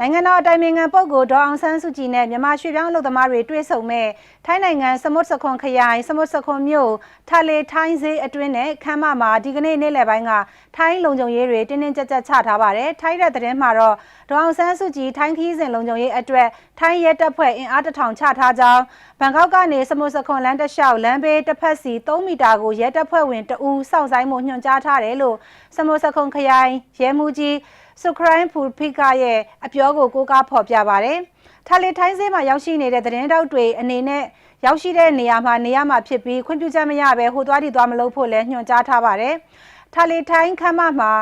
နိုင်ငံတော်အတိုင်ပင်ခံပုဂ္ဂိုလ်ဒေါ်အောင်ဆန်းစုကြည်နဲ့မြန်မာရွှေ့ပြောင်းအလုပ်သမားတွေတွေ့ဆုံမဲ့ထိုင်းနိုင်ငံစမုတ်စခွန်ခရိုင်စမုတ်စခွန်မြို့ထာလေထိုင်းဈေးအတွင်းနဲ့ခမ်းမမှာဒီကနေ့နေ့လယ်ပိုင်းကထိုင်းလုံခြုံရေးတွေတင်းတင်းကြပ်ကြပ်ချထားပါတယ်။ထိုင်းတဲ့သတင်းမှာတော့ဒေါ်အောင်ဆန်းစုကြည်ထိုင်းခီးစဉ်လုံခြုံရေးအတွက်ထိုင်းရဲတပ်ဖွဲ့အင်အားတစ်ထောင်ချထားကြောင်းဘန်ကောက်ကနေစမုတ်စခွန်လမ်းတစ်လျှောက်လမ်းဘေးတစ်ဖက်စီ3မီတာကိုရဲတပ်ဖွဲ့ဝင်တအူးစောင့်ဆိုင်မှုညွှန်ကြားထားတယ်လို့စမုတ်စခွန်ခရိုင်ရဲမှူးကြီး စုခရိုင်းဖူဖိကရဲ့အပြောကိုကိုးကားဖော်ပြပါရတယ်။ထာလီထိုင်းဈေးမှာရောက်ရှိနေတဲ့သတင်းတောက်တွေအနေနဲ့ရောက်ရှိတဲ့နေရာမှာနေရမှာဖြစ်ပြီးခွင့်ပြုချက်မရဘဲဟိုသွားဒီသွားမလုပ်ဖို့လည်းညွှန်ကြားထားပါတယ်။ထာလီထိုင်းခမ်းမမှာ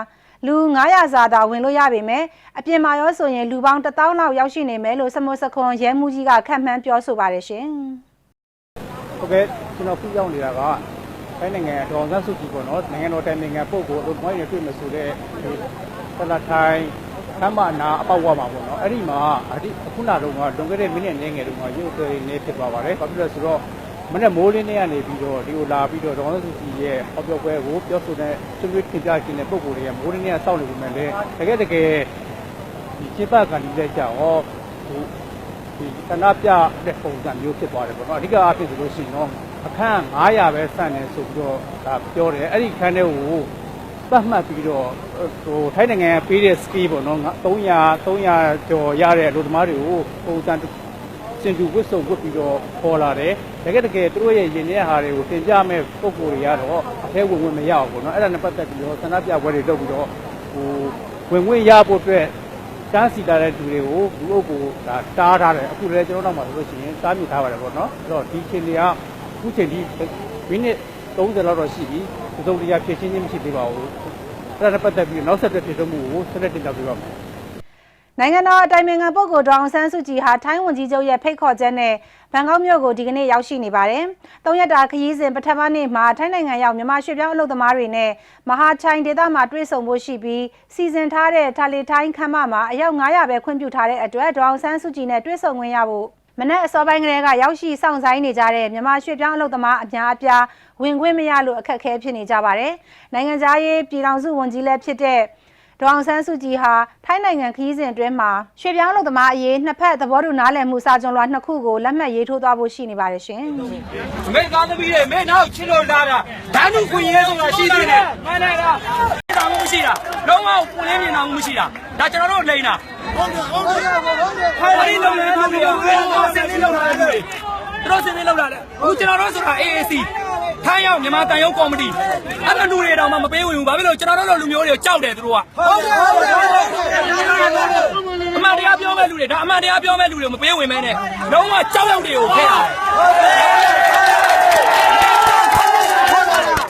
လူ900စာသာဝင်လို့ရပေမဲ့အပြင်မှာရောဆိုရင်လူပေါင်း1000လောက်ရောက်ရှိနေမယ်လို့စမုတ်စခွန်ရဲမှုကြီးကခန့်မှန်းပြောဆိုပါတယ်ရှင်။ဟုတ်ကဲ့ကျွန်တော်ခုရောက်နေတာကတိုင်းနိုင်ငံဒေါအောင်ဆန်းစုကြည်ပေါ့နော်နိုင်ငံတော်တိုင်ပင်ခံပုဂ္ဂိုလ်အလုပ်သမားတွေတွေ့မယ်ဆိုတဲ့ ဒီတလထိုင်ခမ်းမနာအပေါက်ဝမှာပေါ့နော်အဲ့ဒီမှာအဒီအခုနတော့ကလွန်ခဲ့တဲ့မိနစ်နည်းငယ်တုန်းကရုပ်သေးနေဖြစ်သွားပါတယ်ဘာဖြစ်လဲဆိုတော့မနေ့မိုးလင်းနေရနေပြီးတော့ဒီကိုလာပြီးတော့ဒေါအောင်ဆန်းစုကြည်ရဲ့ဟောပြောပွဲကိုပြောဆိုတဲ့ဆွေးနွေးတင်ပြခြင်းတဲ့ပုဂ္ဂိုလ်တွေကမိုးလင်းနေရစောင့်နေပြီမဲ့လေတကယ်တကယ်ဒီခြေပတ်ကန်ဒီလက်ကြောင့်ဟောဟိုဒီတနာပြတဲ့ပုံစံမျိုးဖြစ်သွားတယ်ပေါ့နော်အဓိကအဖြစ်ဆိုလို့ရှိရင်တော့အခန်း900ပဲစံနေဆိုပြီးတော့ဒါပြောတယ်အဲ့ဒီခန်းထဲကို သတ်မှတ်ပြီးတော့ဟိုထိုင်းနိုင်ငံပေးတဲ့ ski ပေါ့နော်300 300ကျော်ရတဲ့အလုပ်သမားတွေကိုပုံစံစင်တူဝစ်စုံဝတ်ပြီးတော့ခေါ်လာတယ်တကယ်တကယ်သူတို့ရဲ့ရင်ထဲဟာတွေကိုတင်ပြမဲ့ပုံကိုယ်တွေကတော့အထဲဝင်ဝင်မရဘူးပေါ့နော်အဲ့ဒါနဲ့ပတ်သက်ပြီးတော့ဆန္ဒပြပွဲတွေလုပ်ပြီးတော့ဟိုဝင်ဝင်ရဖို့အတွက်တန်းစီလာတဲ့လူတွေကိုလူအုပ်ကိုဒါတားထားတယ်အခုလည်းကျွန်တော်တို့နောက်မှာဆိုလို့ရှိရင်တားမြစ်ထားပါတယ်ပေါ့နော်အဲ့တော့ဒီချိန်တွေကအခုချိန်ဒီမိနစ် 30လောက်တော့ရှိပြီသုံးစုံတရားဖြည့်ချင်းချင်းမရှိသေးပါဘူးအဲ့ဒါနဲ့ပတ်သက်ပြီးနောက်ဆက်တွဲဖြစ်ဆုံးမှုကိုဆက်လက်တင်ပြပေးပါမယ်နိုင်ငံတော်အတိုင်ပင်ခံပုဂ္ဂိုလ်ဒေါအောင်ဆန်းစုကြည်ဟာထိုင်းဝန်ကြီးချုပ်ရဲ့ဖိတ်ခေါ်ချက်နဲ့ဘန်ကောက်မြို့ကိုဒီကနေ့ရောက်ရှိနေပါတယ်။သုံးရက်တာခရီးစဉ်ပထမနေ့မှာထိုင်းနိုင်ငံရောက်မြန်မာရွှေ့ပြောင်းအလုပ်သမားတွေနဲ့မဟာချိုင်ဒေသမှာတွေ့ဆုံဖို့ရှိပြီးစီစဉ်ထားတဲ့ထာလီထိုင်းခမ်းမမှာအယောက်900ပဲခွင့်ပြုထားတဲ့အတွက်ဒေါအောင်ဆန်းစုကြည်နဲ့တွေ့ဆုံခွင့်ရဖို့ မနက်အစောပိုင်းကလေးကရောက်ရှိစောင့်ဆိုင်နေကြတဲ့မြန်မာရွှေ့ပြောင်းအလုပ်သမားအများအပြားဝင်ခွင့်မရလို့အခက်အခဲဖြစ်နေကြပါတယ်။နိုင်ငံသားရေးပြည်ထောင်စုဝန်ကြီးလည်းဖြစ်တဲ့ဒေါအောင်ဆန်းစုကြည်ဟာထိုင်းနိုင်ငံခရီးစဉ်အတွင်းမှာရွှေပြောင်းအလုပ်သမားအရေးနှစ်ဖက်သဘောတူနားလည်မှုစာချုပ်လွှာနှစ်ခုကိုလက်မှတ်ရေးထိုးသွားဖို့ရှိနေပါတယ်ရှင်။အမေသားသမီးတွေမင်းနောက်ချစ်လို့လာတာဓာတ်နုခွင့်ရဲဆိုတာရှိသေးတယ်မှန်တယ်လားတာ မှုမရှိတာလုံးဝပွင့်လင်းမြင်တာမှုမရှိတာဒါကျွန်တော်တို့လိန်တာဟုတ်တယ်ဟုတ်တယ်ဟုတ်တယ်ခိုင်းပြီးလုံးနေသူတွေကစင်လေးလောက်လာတယ်သူတို့စင်လေးလောက်လာတယ်အခုကျွန်တော်တို့ဆိုတာ AAC ထိုင်းရောက်မြန်မာတန်ရုံကော်မတီအဲ့လိုလူတွေတောင်မှမပေးဝင်ဘူးဘာဖြစ်လို့ကျွန်တော်တို့လိုလူမျိုးတွေကိုကြောက်တယ်သူတို့ကဟုတ်တယ်ဟုတ်တယ်အမှန်တရားပြောမဲ့လူတွေဒါအမှန်တရားပြောမဲ့လူတွေမပေးဝင်မဲနဲ့လုံးဝကြောက်ရောက်တွေကိုခဲ့ရတယ်